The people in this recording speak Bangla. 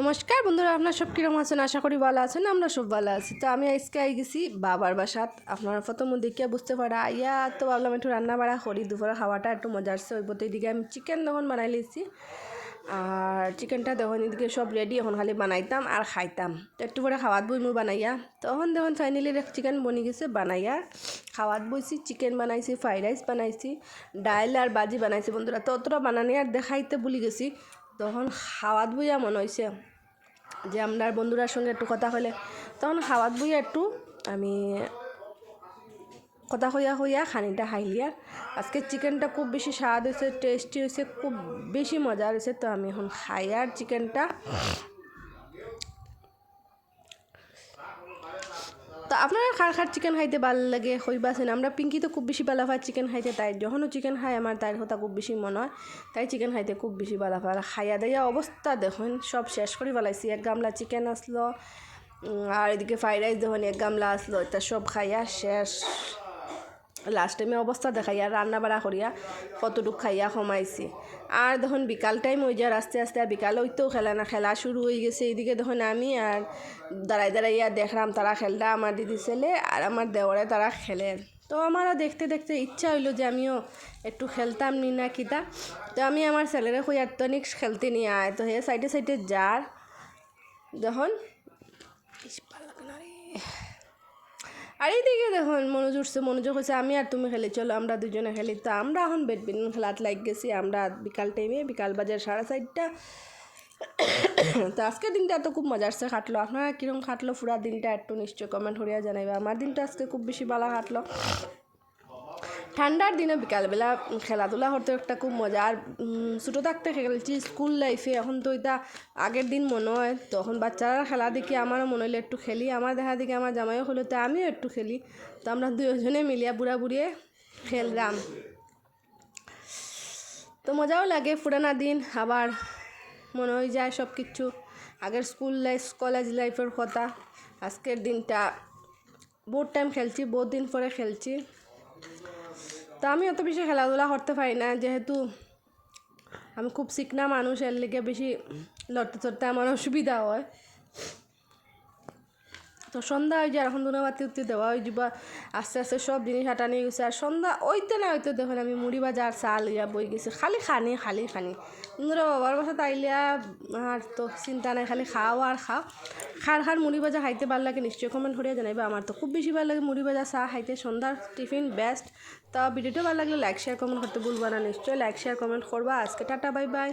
নমস্কার বন্ধুরা, আপনার সব কীরকম আছেন? আশা করি ভালো আছেন, আমরা সব ভালো আছি। তো আমি আজকে আই গেছি বাবার বাসাত। আপনারা প্রথম দেখিয়া বুঝতে পারা আইয়া তো ভাবলাম একটু রান্না বাড়া করি, দুপুরে খাওয়াটা একটু মজার সে ওই বলতে এদিকে আমি চিকেন তখন বানাই লিছি। আর চিকেনটা দেখুন, এদিকে সব রেডি এখন খালি বানাইতাম আর খাইতাম। তো একটু পরে খাওয়াত বই মু বানাইয়া তখন দেখুন ফাইনালি চিকেন বনি গেছে, বানাইয়া খাওয়াত বইছি চিকেন বানাইছি ফ্রাইড রাইস বানাইছি, ডাইল আর বাজি বানাইছি বন্ধুরা। তো অতটা বানানি আর দেখাইতে ভুলি গেছি। তখন হাওয়াত বুইয়া মনে হয়েছে যে আপনার বন্ধুরার সঙ্গে একটু কথা হলে তখন হাওয়াত বুইয়া একটু, আমি কথা হইয়া হইয়া খানিটা হাইলিয়া আজকে চিকেনটা খুব বেশি স্বাদ হয়েছে টেস্টি হয়েছে খুব বেশি মজা হয়েছে তো আমি এখন খাই। আর চিকেনটা তো আপনারা খার খার চিকেন খাইতে ভালো লাগে? হইবাছেন আমরা পিঙ্কি তো খুব বেশি ভালো চিকেন খাইতে তাই, যখনও চিকেন খাই আমার তাইর কথা খুব বেশি মনে হয়, তাই চিকেন খাইতে খুব বেশি ভালো খাইয়া দাইয়া অবস্থা দেখুন, সব শেষ করে ফেলাইছি, এক গামলা চিকেন আসলো আর এদিকে ফ্রাইড রাইস দেখুন, এক গামলা আসলো এটা সব খাইয়া শেষ। লাস্ট টাইমে অবস্থা দেখাইয়া রান্না বাড়া করিয়া কতটুক খাইয়া কমাইছি আর দেখুন বিকাল টাইম হয়ে যায় আস্তে আস্তে আর বিকাল হইতেও খেলা না খেলা শুরু হয়ে গেছে। এইদিকে দেখুন আমি আর দাঁড়াই দাঁড়াইয়া দেখলাম তারা খেলটা আমার দিদি ছেলে আর আমার দেওয়ারে তারা খেলে। তো আমারও দেখতে দেখতে ইচ্ছা হইল যে আমিও একটু খেলতাম নি না কিতা। তো আমি আমার ছেলেরে আর তনিক খেলতে নিয়ে আয় তো হে সাইডে সাইডে যার দেখুন ইস, ভালো লাগে না রে। আর এইদিকে দেখুন, মনোযোগ উঠছে মনোযোগ হচ্ছে আমি আর তুমি খেলি, চলো আমরা দুজনে খেলি। তো আমরা এখন ব্যাডমিন্টন খেলাত লাগ গেছি, আমরা বিকাল টাইমে বিকাল বাজার সাড়ে চারটা। তো আজকের দিনটা এত খুব মজা আসছে কাটলো। আপনারা কীরকম কাটলো? পুরা দিনটা একটু নিশ্চয় কমেন্ট করিয়া জানাইবে। আমার দিনটা আজকে খুব বেশি ভালো কাটলো। ঠান্ডার দিনে বিকালবেলা খেলাধুলা করতে একটা খুব মজা। আর ছোটো থাকতে খেলছি স্কুল লাইফে, এখন তো এটা আগের দিন মনে হয়। তখন বাচ্চারা খেলা দেখি আমারও মনে হলো একটু খেলি, আমার দেখা দেখি আমার জামাইও হলো, তো আমিও একটু খেলি। তো আমরা দুজনে মিলিয়া বুড়া বুড়িয়ে খেললাম। তো মজাও লাগে পুরানা দিন, আবার মনে হয়ে যায় সব কিছু আগের স্কুল লাইফ, কলেজ লাইফের কথা। আজকের দিনটা, বহুত টাইম খেলছি, বহুত দিন পরে খেলছি। তা আমি অত বেশি খেলাধুলা করতে পারি না, যেহেতু আমি খুব শিখনা মানুষ, এর লিগে বেশি লড়তে চড়তে আমার অসুবিধা হয়। তো সন্ধ্যা হয়ে যায় এখন দুনাবাতি উত্তি দেওয়া হয়ে যাবা আস্তে আস্তে সব জিনিস হাঁটা নিয়ে গেছে আর সন্ধ্যা ওইতে না হয়তো দেখুন আমি মুড়ি বাজার চাল ইয়া বই গেছি। খালি খানি খালি খানি। বন্ধুরা বাবার বাসা তাইলে আর তো চিন্তা নাই, খালি খাও আর খাও। খার খার মুড়ি ভাজা খাইতে ভালো লাগে নিশ্চয়ই কমেন্ট করিয়া জানাইবে। আমার তো খুব বেশি ভালো লাগে মুড়ি ভাজা, চা খাইতে। সন্ধ্যার টিফিন বেস্ট তা ভিডিওটা ভালো লাগলে লাইক শেয়ার কমেন্ট করতে ভুলবা না। নিশ্চয়ই লাইক শেয়ার কমেন্ট করবা। আজকে টাটা বাই বাই